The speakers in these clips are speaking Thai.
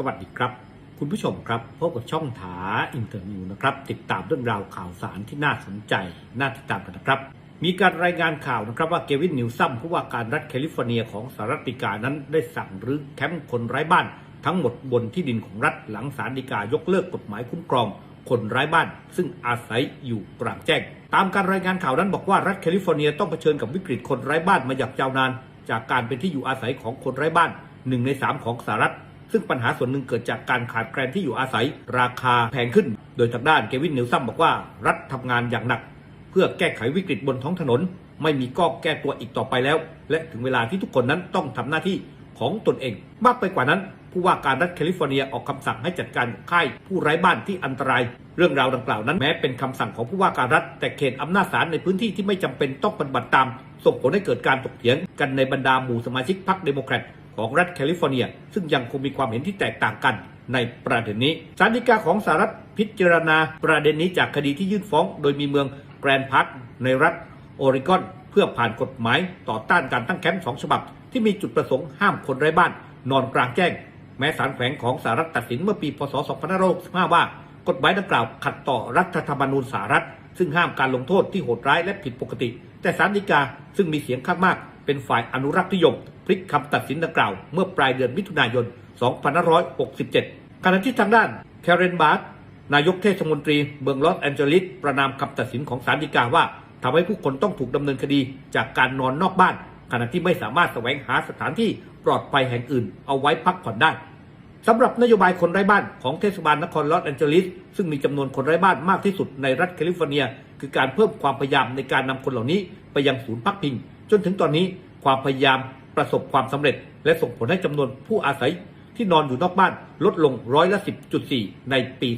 สวัสดีครับ คุณผู้ชมครับพบกับช่องถาอินเตอร์นิวนะครับ ติดตามเรื่องราวข่าวสารที่น่าสนใจ น่าติดตามกันนะครับ มีการรายงานข่าวนะครับว่าเกวินนิวซัมผู้ว่าการรัฐแคลิฟอร์เนียของสหรัฐอเมริกานั้นได้สั่งรื้อแคมป์คนไร้บ้าน ทั้งหมดบนที่ดินของรัฐหลังศาลฎีกายกเลิกกฎหมายคุ้มครอง คนไร้บ้าน ซึ่งอาศัยอยู่กลางแจ้งตามการรายงานข่าวนั้นบอกว่ารัฐแคลิฟอร์เนียต้องเผชิญกับวิกฤตคนไร้บ้านมาอย่างยาวนาน จากการเป็นที่อยู่อาศัยของคนไร้บ้านหนึ่งในสามของสหรัฐ ซึ่งปัญหาส่วนหนึ่งเกิดจากการขาดแคลนที่อยู่อาศัย ราคาแพงขึ้น โดยทางด้านเกวินนิวซัมบอกว่า รัฐทำงานอย่างหนัก เพื่อแก้ไขวิกฤตบนท้องถนน ไม่มีก้อแก้ตัวอีกต่อไปแล้ว และถึงเวลาที่ทุกคนนั้นต้องทำหน้าที่ของตนเอง มากไปกว่านั้น ผู้ว่าการรัฐแคลิฟอร์เนียออกคำสั่งให้จัดการค่ายผู้ไร้บ้านที่อันตราย เรื่องราวดังกล่าวนั้นแม้เป็นคำสั่งของผู้ว่าการรัฐ แต่เขตอำนาจศาลในพื้นที่ที่ไม่จำเป็นต้องปฏิบัติตามส่งผลให้เกิดการถกเถียงกันในบรรดาหมู่สมาชิกพรรคเดโมแครต ของรัฐแคลิฟอร์เนีย ซึ่งยังคงมีความเห็นที่แตกต่างกันในประเด็นนี้ศาลฎีกาของสหรัฐพิจารณาประเด็นนี้จากคดีที่ยื่นฟ้อง โดยมีเมืองแกรนด์พาร์คในรัฐโอริกอน เพื่อผ่านกฎหมายต่อต้านการตั้งแคมป์สองฉบับ ที่มีจุดประสงค์ห้ามคนไร้บ้าน นอนกลางแจ้ง แม้ศาลแขวงของสหรัฐตัดสินเมื่อปีพศ 2565 ว่ากฎหมายดังกล่าวขัดต่อรัฐธรรมนูญสหรัฐ ซึ่งห้ามการลงโทษที่โหดร้ายและผิดปกติ แต่ศาลฎีกาซึ่งมีเสียงข้างมาก เป็นฝ่ายอนุรักษ์นิยมพลิกคำตัดสินดังกล่าว เมื่อปลายเดือนมิถุนายน 2567 ขณะที่ทางด้านแคเรนบาร์นายกเทศมนตรีเมืองลอสแอนเจลิสประนามคำตัดสินของศาลฎีกาว่าทำให้ผู้คนต้องถูกดำเนินคดีจากการนอนนอกบ้าน ขณะที่ไม่สามารถแสวงหาสถานที่ปลอดภัยแห่งอื่น เอาไว้พักผ่อนได้สำหรับนโยบายคนไร้บ้านของเทศบาลนครลอสแอนเจลิสซึ่งมีจำนวนคนไร้บ้านมากที่สุดในรัฐแคลิฟอร์เนีย คือการเพิ่มความพยายามในการนำคนเหล่านี้ไปยังศูนย์พักพิง จนถึงตอนนี้ความพยายามประสบความสำเร็จ และส่งผลให้จำนวนผู้อาศัยที่นอนอยู่นอกบ้านลดลงร้อยละ 10.4 ในปี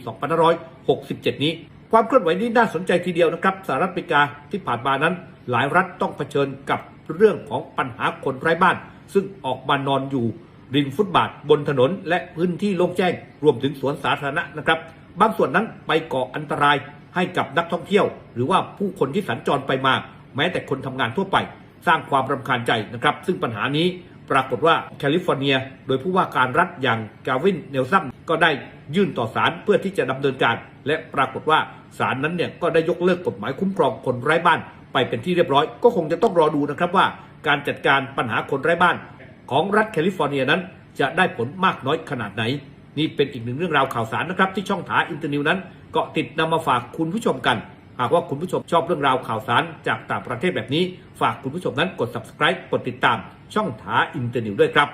2567 นี้ ความเคลื่อนไหวนี้น่าสนใจทีเดียวนะครับสหรัฐอเมริกาที่ผ่านมานั้น หลายรัฐต้องเผชิญกับเรื่องของปัญหาคนไร้บ้าน ซึ่งออกมานอนอยู่ริมฟุตบาทบนถนน และพื้นที่โล่งแจ้ง รวมถึงสวนสาธารณะนะครับ บางส่วนนั้นไปก่ออันตรายให้กับนักท่องเที่ยว หรือว่าผู้คนที่สัญจรไปมา แม้แต่คนทำงานทั่วไป สร้างความรำคาญใจนะครับ ซึ่งปัญหานี้ปรากฏว่าแคลิฟอร์เนีย โดยผู้ว่าการรัฐอย่างกาวินเนลซัมก็ได้ยื่นต่อศาลเพื่อที่จะดำเนินการ และปรากฏว่าศาลนั้นเนี่ยก็ได้ยกเลิกกฎหมายคุ้มครองคนไร้บ้านไปเป็นที่เรียบร้อย ก็คงจะต้องรอดูนะครับว่า การจัดการปัญหาคนไร้บ้าน ของรัฐแคลิฟอร์เนียนั้น จะได้ผลมากน้อยขนาดไหน นี่เป็นอีกหนึ่งเรื่องราวข่าวสารนะครับที่ช่องถาอินเตอร์นิวนั้นเกาะติดนำมาฝากคุณผู้ชมกัน หากว่าคุณผู้ชมชอบเรื่องราวข่าวสารจากต่างประเทศแบบนี้ ฝากคุณผู้ชมนั้นกด subscribe กดติดตาม ช่องถาอินเตอร์นิวด้วยครับ